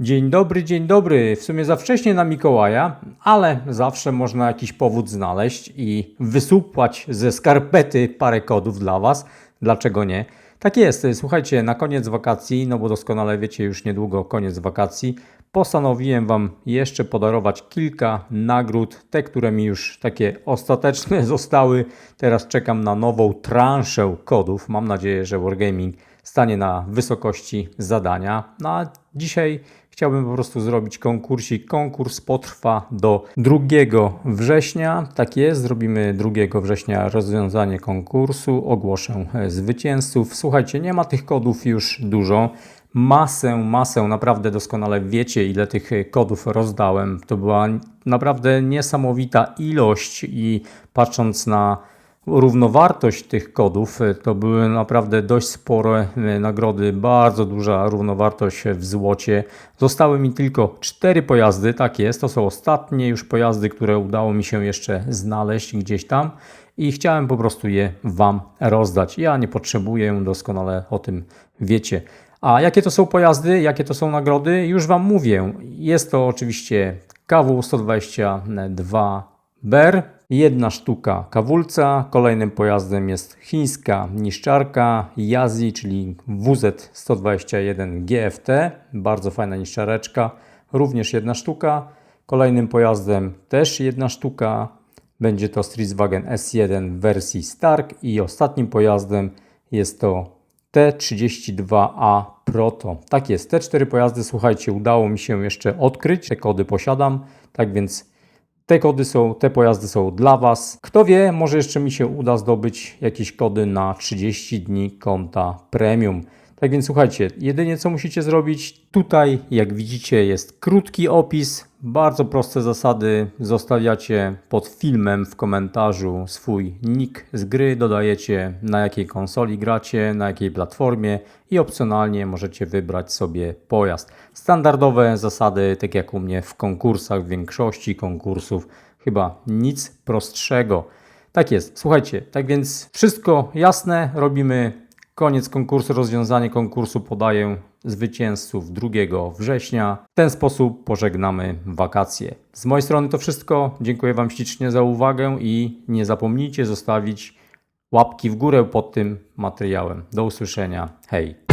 Dzień dobry, dzień dobry. W sumie za wcześnie na Mikołaja, ale zawsze można jakiś powód znaleźć i wysupłać ze skarpety parę kodów dla Was. Dlaczego nie? Tak jest. Słuchajcie, na koniec wakacji, no bo doskonale wiecie, już niedługo koniec wakacji, postanowiłem Wam jeszcze podarować kilka nagród, te, które mi już takie ostateczne zostały. Teraz czekam na nową transzę kodów. Mam nadzieję, że Wargaming stanie na wysokości zadania. No a dzisiaj chciałbym po prostu zrobić konkursik. Konkurs potrwa do 2 września. Tak jest, zrobimy 2 września rozwiązanie konkursu. Ogłoszę e, zwycięzców. Słuchajcie, nie ma tych kodów już dużo. Masę, masę, naprawdę doskonale wiecie, ile tych e, kodów rozdałem. To była naprawdę niesamowita ilość i patrząc na równowartość tych kodów e, to były naprawdę dość spore e, nagrody, bardzo duża równowartość w złocie. Zostały mi tylko cztery pojazdy, tak jest, to są ostatnie już pojazdy, które udało mi się jeszcze znaleźć gdzieś tam i chciałem po prostu je Wam rozdać. Ja nie potrzebuję, doskonale o tym wiecie. A jakie to są pojazdy, jakie to są nagrody, już Wam mówię. Jest to oczywiście KW 122 BER, jedna sztuka kawulca. Kolejnym pojazdem jest chińska niszczarka Yazi, czyli WZ-121 GFT. Bardzo fajna niszczareczka, również jedna sztuka. Kolejnym pojazdem też jedna sztuka. Będzie to Volkswagen S1 w wersji Stark i ostatnim pojazdem jest to T32A Proto. Tak jest, te cztery pojazdy, słuchajcie, udało mi się jeszcze odkryć, te kody posiadam, tak więc te kody są, te pojazdy są dla Was. Kto wie, może jeszcze mi się uda zdobyć jakieś kody na 30 dni konta premium. Tak więc słuchajcie, jedynie co musicie zrobić, tutaj jak widzicie jest krótki opis, bardzo proste zasady, zostawiacie pod filmem w komentarzu swój nick z gry, dodajecie na jakiej konsoli gracie, na jakiej platformie i opcjonalnie możecie wybrać sobie pojazd. Standardowe zasady, tak jak u mnie w konkursach, w większości konkursów, chyba nic prostszego. Tak jest, słuchajcie, tak więc wszystko jasne, robimy Koniec konkursu, rozwiązanie konkursu podaję zwycięzców 2 września. W ten sposób pożegnamy wakacje. Z mojej strony to wszystko. Dziękuję Wam ślicznie za uwagę i nie zapomnijcie zostawić łapki w górę pod tym materiałem. Do usłyszenia. Hej!